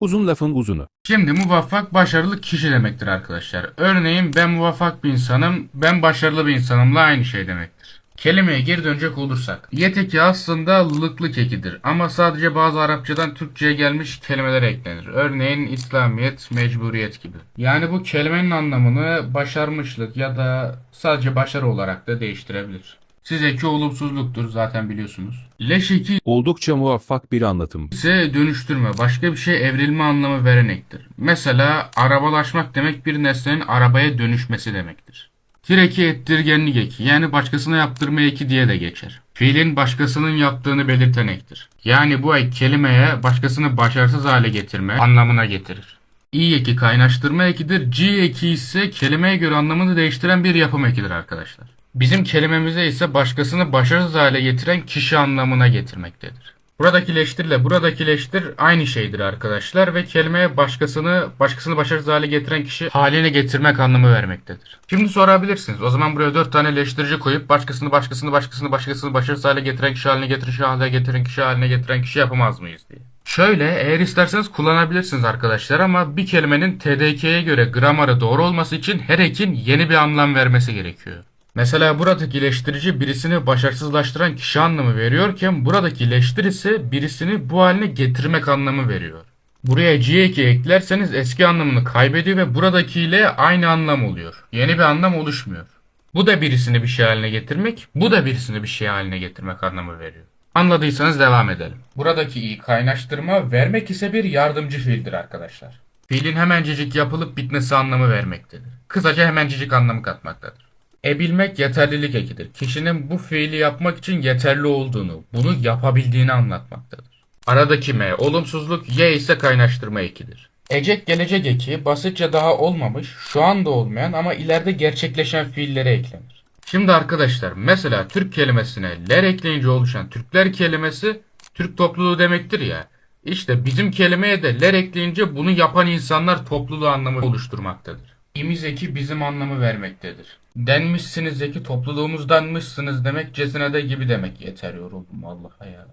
Uzun lafın uzunu. Şimdi muvaffak başarılı kişi demektir arkadaşlar. Örneğin ben muvaffak bir insanım, ben başarılı bir insanımla aynı şey demektir. Kelimeye geri dönecek olursak. Yeteki aslında lıklık ekidir ama sadece bazı Arapçadan Türkçe'ye gelmiş kelimeler eklenir. Örneğin İslamiyet, mecburiyet gibi. Yani bu kelimenin anlamını başarmışlık ya da sadece başarı olarak da değiştirebilir. Sizdeki olumsuzluktur zaten biliyorsunuz. Leş eki Oldukça muvaffak bir anlatım. ise dönüştürme, başka bir şey evrilme anlamı veren ektir. Mesela arabalaşmak demek bir nesnenin arabaya dönüşmesi demektir. Tireki ettirgenlik eki yani başkasına yaptırma eki diye de geçer. Fiilin başkasının yaptığını belirten ektir. Yani bu ek kelimeye başkasını başarısız hale getirme anlamına getirir. İ eki kaynaştırma ekidir. G eki ise kelimeye göre anlamını değiştiren bir yapım ekidir arkadaşlar. Bizim kelimemize ise başkasını başarısız hale getiren kişi anlamına getirmektedir. Buradaki leştir ile buradaki leştir aynı şeydir arkadaşlar ve kelimeye başkasını başkasını başarısız hale getiren kişi haline getirmek anlamı vermektedir. Şimdi sorabilirsiniz. O zaman buraya 4 tane leştirici koyup başkasını başkasını başkasını başkasını başarısız hale getiren kişi haline getiren kişi haline getiren kişi haline getiren kişi yapamaz mıyız diye. Şöyle eğer isterseniz kullanabilirsiniz arkadaşlar ama bir kelimenin TDK'ye göre gramarı doğru olması için her ekin yeni bir anlam vermesi gerekiyor. Mesela buradaki iyileştirici birisini başarısızlaştıran kişi anlamı veriyorken buradaki iyileştir ise birisini bu haline getirmek anlamı veriyor. Buraya G2 eklerseniz eski anlamını kaybediyor ve buradakiyle aynı anlam oluyor. Yeni bir anlam oluşmuyor. Bu da birisini bir şey haline getirmek, bu da birisini bir şey haline getirmek anlamı veriyor. Anladıysanız devam edelim. Buradaki i kaynaştırma vermek ise bir yardımcı fiildir arkadaşlar. Fiilin hemencecik yapılıp bitmesi anlamı vermektedir. Kısaca hemencecik anlamı katmaktadır. Ebilmek yeterlilik ekidir. Kişinin bu fiili yapmak için yeterli olduğunu, bunu yapabildiğini anlatmaktadır. Aradaki M olumsuzluk, Y ise kaynaştırma ekidir. Ecek gelecek eki basitçe daha olmamış, şu anda olmayan ama ileride gerçekleşen fiillere eklenir. Şimdi arkadaşlar mesela Türk kelimesine ler ekleyince oluşan Türkler kelimesi Türk topluluğu demektir ya. İşte bizim kelimeye de ler ekleyince bunu yapan insanlar topluluğu anlamı oluşturmaktadır. İmiz eki bizim anlamı vermektedir. Denmişsiniz eki topluluğumuzdanmışsınız demek cesinede gibi demek. Yeter yoruldum Allah'a ya.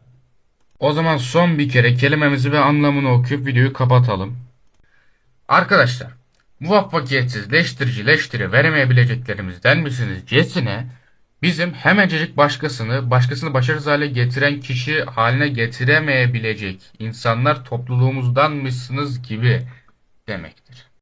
O zaman son bir kere kelimemizi ve anlamını okuyup videoyu kapatalım. Arkadaşlar, muvaffakiyetsiz leştirici leştiri veremeyebileceklerimizden misiniz cesine bizim hemencecik başkasını, başkasını başarısız hale getiren kişi haline getiremeyebilecek insanlar topluluğumuzdan mısınız gibi demektir.